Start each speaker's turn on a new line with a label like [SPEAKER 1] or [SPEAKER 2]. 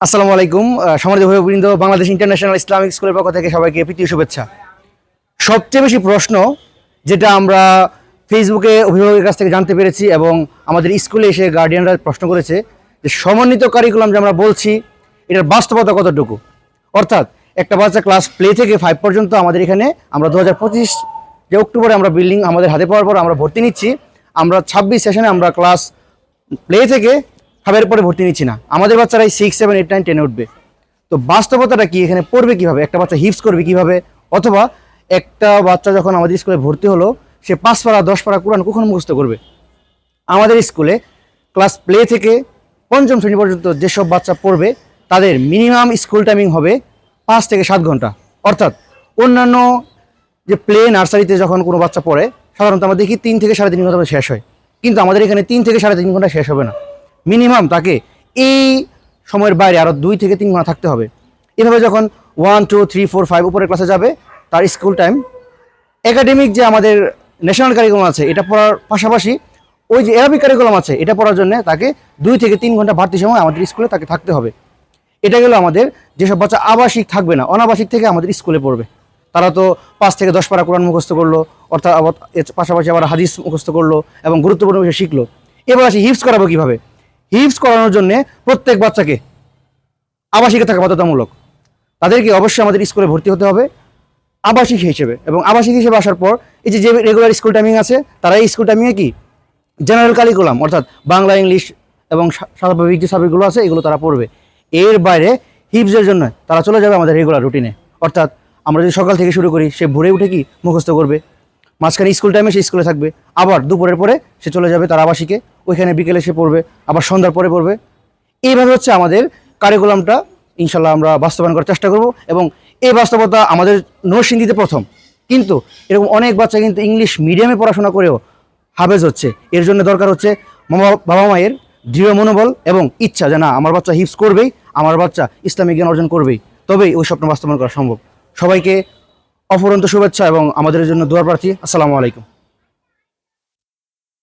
[SPEAKER 1] আসসালামু আলাইকুম সম্মানিত অভিবৃন্দ বাংলাদেশ ইন্টারন্যাশনাল ইসলামিক স্কুলের পক্ষ থেকে সবাইকে প্রীতীয় শুভেচ্ছা। সবচেয়ে বেশি প্রশ্ন যেটা আমরা ফেসবুকে অভিভাবকের কাছ থেকে জানতে পেরেছি এবং আমাদের স্কুলে এসে গার্ডিয়ানরা প্রশ্ন করেছে যে সমন্বিত কারিকুলাম যে আমরা বলছি, এটার বাস্তবতা কতটুকু? অর্থাৎ একটা বাচ্চা ক্লাস প্লে থেকে ফাইভ পর্যন্ত আমাদের এখানে আমরা দু হাজার পঁচিশ যে অক্টোবরে আমরা বিল্ডিং আমাদের হাতে পাওয়ার পর আমরা ভর্তি নিচ্ছি। আমরা ছাব্বিশ সেশনে আমরা ক্লাস প্লে থেকে ফাইভের পরে ভর্তি নিচ্ছি না। আমাদের বাচ্চারা বাচ্চারাই সিক্স সেভেন এইট নাইন টেনে উঠবে। তো বাস্তবতাটা কি? এখানে পড়বে কীভাবে? একটা বাচ্চা হিপস করবে কীভাবে? অথবা একটা বাচ্চা যখন আমাদের স্কুলে ভর্তি হলো, সে পাঁচ পাড়া, দশ পাড়া কোরআন কখন মুখস্থ করবে? আমাদের স্কুলে ক্লাস প্লে থেকে পঞ্চম শ্রেণি পর্যন্ত যেসব বাচ্চা পড়বে, তাদের মিনিমাম স্কুল টাইমিং হবে পাঁচ থেকে সাত ঘণ্টা। অর্থাৎ অন্যান্য যে প্লে নার্সারিতে যখন কোনো বাচ্চা পড়ে, সাধারণত আমরা দেখি তিন থেকে সাড়ে তিন ঘণ্টা শেষ হয়। কিন্তু আমাদের এখানে তিন থেকে সাড়ে তিন ঘণ্টা শেষ হবে না। মিনিমাম তাকে এই সময়ের বাইরে আরও দুই থেকে তিন ঘণ্টা থাকতে হবে। এভাবে যখন one two three four five উপরের ক্লাসে যাবে, তার স্কুল টাইম একাডেমিক যে আমাদের ন্যাশনাল কারিকুলাম আছে, এটা পড়ার পাশাপাশি ওই যে অ্যারাবিক কারিকুলাম আছে, এটা পড়ার জন্য তাকে দুই থেকে তিন ঘণ্টা বাড়তি সময় আমাদের স্কুলে তাকে থাকতে হবে। এটা গেল আমাদের যেসব বাচ্চা আবাসিক থাকবে না, অনাবাসিক থেকে আমাদের স্কুলে পড়বে। তারা তো পাঁচ থেকে দশ পারা কোরআন মুখস্থ করল, অর্থাৎ পাশাপাশি আবার হাদিস মুখস্থ করল এবং গুরুত্বপূর্ণ বিষয় শিখলো। এবার আসি হিপস করাবো কীভাবে? হিপস করানোর জন্য প্রত্যেক বাচ্চাকে আবাসিকে থাকা বাধ্যতামূলক। তাদেরকে অবশ্যই আমাদের স্কুলে ভর্তি হতে হবে, আবাসিক হিসেবে। এবং আবাসিক হিসেবে আসার পর এই যে যে রেগুলার স্কুল টাইমিং আছে, তারা এই স্কুল টাইমিংয়ে কি? জেনারেল কারিকুলাম অর্থাৎ বাংলা ইংলিশ এবং স্বাভাবিক যে সাবজেক্টগুলো আছে, এগুলো তারা পড়বে। এর বাইরে হিপসের জন্য তারা চলে যাবে আমাদের রেগুলার রুটিনে অর্থাৎ আমরা যদি সকাল থেকে শুরু করি, সে ভোরে উঠে কি মুখস্থ করবে? মাঝখানে স্কুল টাইমে সে স্কুলে থাকবে। আবার দুপুরের পরে সে চলে যাবে তার আবাসিকে। ওইখানে বিকেলে সে পড়বে, আবার সন্ধ্যার পরে পড়বে। এইভাবে হচ্ছে আমাদের কারিকুলামটা ইনশাল্লাহ আমরা বাস্তবায়ন করার চেষ্টা করব এবং এই বাস্তবতা আমাদের নরসিংদীতে প্রথম। কিন্তু এরকম অনেক বাচ্চা কিন্তু ইংলিশ মিডিয়ামে পড়াশোনা করেও হাফেজ হচ্ছে। এর জন্য দরকার হচ্ছে মামা- বাবা মায়ের দৃঢ় মনোবল এবং ইচ্ছা যে না, আমার বাচ্চা হিপস করবেই, আমার বাচ্চা ইসলামিক জ্ঞান অর্জন করবেই। তবেই ওই স্বপ্ন বাস্তবায়ন করা সম্ভব। সবাইকে অফুরন্ত শুভেচ্ছা এবং আমাদের জন্য দোয়ার প্রার্থী। আসসালামু আলাইকুম।